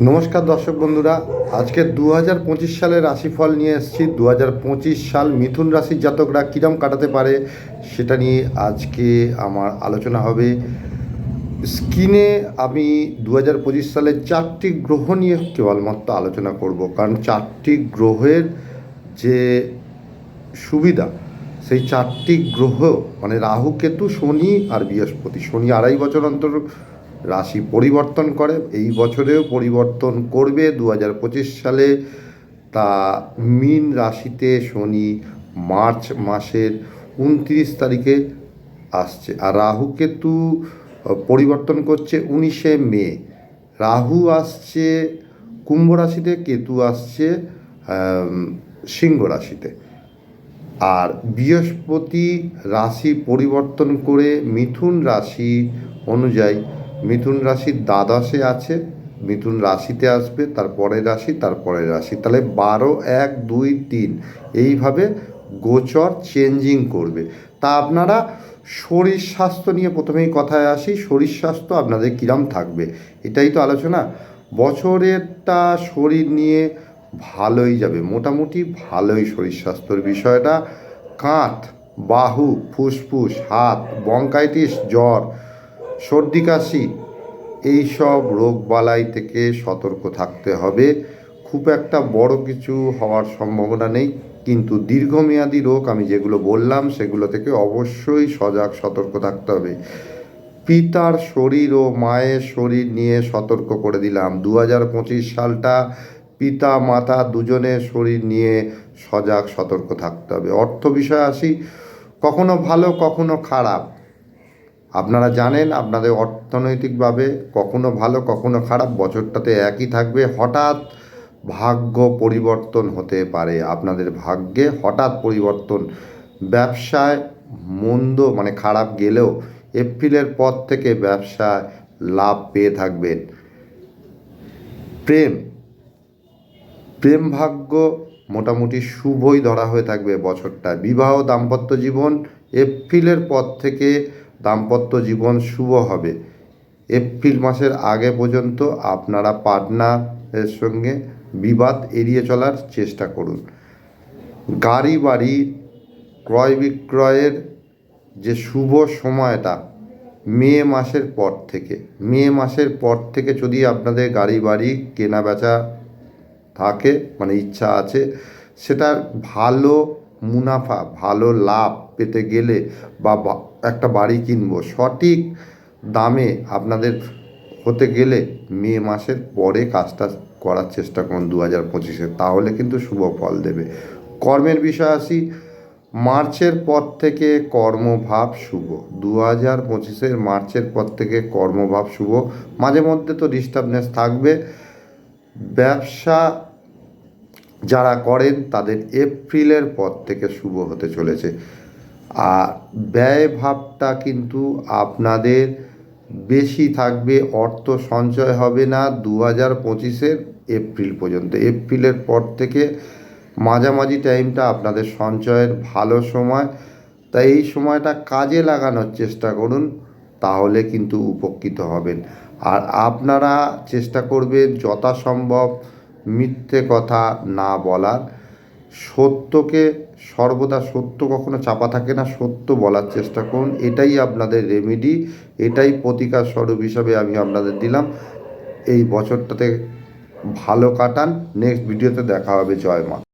নমস্কার দর্শক বন্ধুরা, আজকে দু হাজার পঁচিশ সালের রাশিফল নিয়ে এসেছি। দু হাজার পঁচিশ সাল মিথুন রাশির জাতকরা কীরম কাটাতে পারে সেটা নিয়ে আজকে আমার আলোচনা হবে। স্ক্রিনে আমি দু হাজার পঁচিশ সালের চারটি গ্রহ নিয়ে কেবলমাত্র আলোচনা করব, কারণ চারটি গ্রহের যে সুবিধা, সেই চারটি গ্রহ মানে রাহু, কেতু, শনি আর বৃহস্পতি। শনি আড়াই বছর অন্তর রাশি পরিবর্তন করে, এই বছরেও পরিবর্তন করবে। দু হাজার পঁচিশ সালে তা মীন রাশিতে শনি মার্চ মাসের উনত্রিশ তারিখে আসছে। আর রাহু কেতু পরিবর্তন করছে উনিশে মে। রাহু আসছে কুম্ভ রাশিতে, কেতু আসছে সিংহ রাশিতে। আর বৃহস্পতি রাশি পরিবর্তন করে মিথুন রাশি অনুযায়ী মিথুন রাশির দ্বাদশে আছে, মিথুন রাশিতে আসবে তারপরের রাশি তারপরের রাশি। তাহলে বারো, এক, দুই, তিন, এইভাবে গোচর চেঞ্জিং করবে। তা আপনারা শরীর স্বাস্থ্য নিয়ে প্রথমেই কথায় আসি, শরীর স্বাস্থ্য আপনাদের কিরাম থাকবে? এটাই তো আলোচনা। বছরেরটা শরীর নিয়ে ভালোই যাবে, মোটামুটি ভালোই শরীর স্বাস্থ্যর বিষয়টা। কাঁধ বাহু, ফুসফুস, হাত বঙ্কাইটিস জ্বর সর্দি কাশি এইসব রোগবালাই থেকে সতর্ক থাকতে হবে। খুব একটা বড় কিছু হওয়ার সম্ভাবনা নেই, কিন্তু দীর্ঘমেয়াদী রোগ, আমি যেগুলো বললাম, সেগুলো থেকে অবশ্যই সজাগ, সতর্ক থাকতে হবে। পিতার শরীর ও মায়ের শরীর নিয়ে সতর্ক করে দিলাম। দু হাজার পঁচিশ সালটা পিতা, মাতা দুজনের শরীর নিয়ে সজাগ, সতর্ক থাকতে হবে। অর্থ বিষয়ে আসি, কখনো ভালো, কখনো খারাপ। আপনারা জানেন, আপনাদের অর্থনৈতিকভাবে কখনো ভালো, কখনো খারাপ, বছরটাতে একই থাকবে। হঠাৎ ভাগ্য পরিবর্তন হতে পারে। আপনাদের ভাগ্যে হঠাৎ পরিবর্তন। ব্যবসায় মন্দ মানে খারাপ গেলেও এপ্রিলের পর থেকে ব্যবসায় লাভ পেয়ে থাকবেন। প্রেম। প্রেম ভাগ্য মোটামুটি শুভই ধরা হয়ে থাকবে বছরটা। বিবাহ দাম্পত্য জীবন এপ্রিলের পর থেকে দাম্পত্য জীবন শুভ হবে। এপ্রিল মাসের আগে পর্যন্ত আপনারা পার্টনারের সঙ্গে বিবাদ এড়িয়ে চলার চেষ্টা করুন। গাড়ি বাড়ি ক্রয় বিক্রয়ের যে শুভ সময়টা মে মাসের পর থেকে, মে মাসের পর থেকে যদি আপনাদের গাড়ি বাড়ি কেনা বেচা থাকে মানে ইচ্ছা আছে, সেটার ভালো মুনাফা, ভালো লাভ পেতে গেলে বা একটা বাড়ি কিনবো। সঠিক দামে আপনাদের হতে গেলে মে মাসের পরে কাজটা করার চেষ্টা করুন দু হাজার পঁচিশে। তাহলে কিন্তু শুভ ফল দেবে। কর্মের বিষয় আসি। মার্চের পর থেকে কর্মভাব শুভ। দু হাজার পঁচিশের মার্চের পর থেকে কর্মভাব শুভ। মাঝে মধ্যে তো ডিস্টার্বনেস থাকবে। ব্যবসা যারা করেন তাদের এপ্রিলের পর থেকে শুভ হতে চলেছে। আর ব্যয় ভাবটা কিন্তু আপনাদের বেশি থাকবে, অর্থ সঞ্চয় হবে না দু হাজার পঁচিশের এপ্রিল পর্যন্ত। এপ্রিলের পর থেকে মাঝামাঝি টাইমটা আপনাদের সঞ্চয়ের ভালো সময়। তাই এই সময়টা কাজে লাগানোর চেষ্টা করুন, তাহলে কিন্তু উপকৃত হবেন। আর আপনারা চেষ্টা করবেন যথাসম্ভব মিথ্যে কথা না বলার। সত্যকে সর্বদা সত্য কখনো চাপা থাকে না, সত্য বলার চেষ্টা করুন। এটাই আপনাদের রেমেডি এটাই প্রতিকার স্বরূপ হিসাবে আমি আপনাদের দিলাম। এই বছরটাতে ভালো কাটান। নেক্সট ভিডিওতে দেখা হবে। জয় মা।